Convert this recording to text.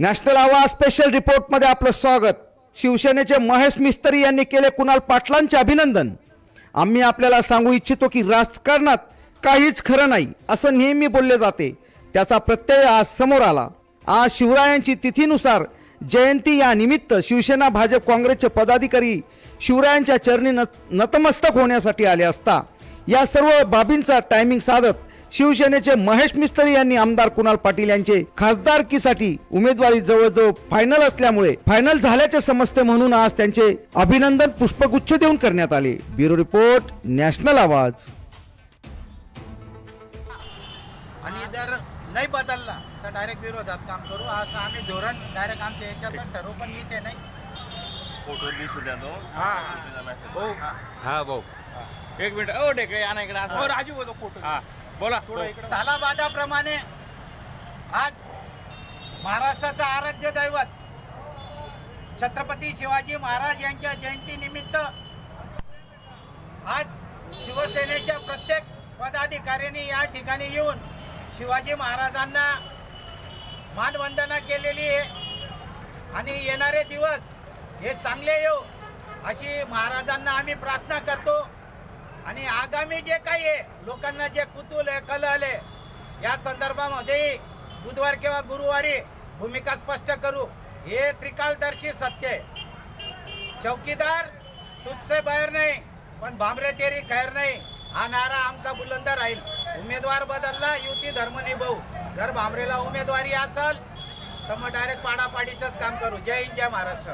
National आवाज special रिपोर्टमध्ये आपलं स्वागत. शिवसेनेचे महेश मिस्त्री यांनी केले कुणाल पाटलांचे अभिनंदन. आम्ही आपल्याला सांगू इच्छितो की राजकारणात काहीच खरं नाही असं नेहमी बोलले जाते. त्याचा प्रत्यय आज समोर आला. आज शिवरायांची तिथीनुसार जयंती या निमित्त शिवसेना भाजप काँग्रेसचे पदाधिकारी शिवरायांच्या चरणी नत नतमस्तक होण्यासाठी आले असता. या सर्व बाबींचा टायमिंग साधत शिवसेनेचे महेश मिस्त्री यांनी आमदार कुणाल पाटील यांचे खासदारकीसाठी उमेदवारी जवळजवळ फायनल असल्यामुळे फायनल झाल्याचे समजते म्हणून आज त्यांचे अभिनंदन पुष्पगुच्छ देऊन करण्यात आले. ब्युरो रिपोर्ट नॅशनल आवाज. आणि जर नाही बदलला तर डायरेक्ट विरोधात काम करू. असं आम्ही धोरण डायरेक्ट आमच्या याच्यातच ठरवू पण इथे नाही. फोटो दिसू द्या तो हा भाऊ. हा भाऊ. एक मिनिट. ओ ढेकळे आणा इकडे असं. राजू बोलतो फोटो हा. बोला. सालाबादाप्रमाणे आज महाराष्ट्राचं आराध्य दैवत छत्रपती शिवाजी महाराज यांच्या जयंतीनिमित्त आज शिवसेनेच्या प्रत्येक पदाधिकाऱ्यांनी या ठिकाणी येऊन शिवाजी महाराजांना मानवंदना केलेली आहे. आणि येणारे दिवस हे चांगले येऊ अशी महाराजांना आम्ही प्रार्थना करतो. आणि आगामी जे काही आहे लोकांना जे कुतूल आहे कलहल आहे या संदर्भामध्ये बुधवार किंवा गुरुवारी भूमिका स्पष्ट करू. हे त्रिकालदर्शी सत्य आहे. चौकीदार तुझसे बाहेर नाही पण भांबरे तेरी खैर नाही. हा नारा आमचा बुलंद राहील. उमेदवार बदलला युती धर्म निभाऊ जर भांबरेला उमेदवारी असल तर मग डायरेक्ट पाडापाडीचंच काम करू. जय हिंद जय महाराष्ट्र.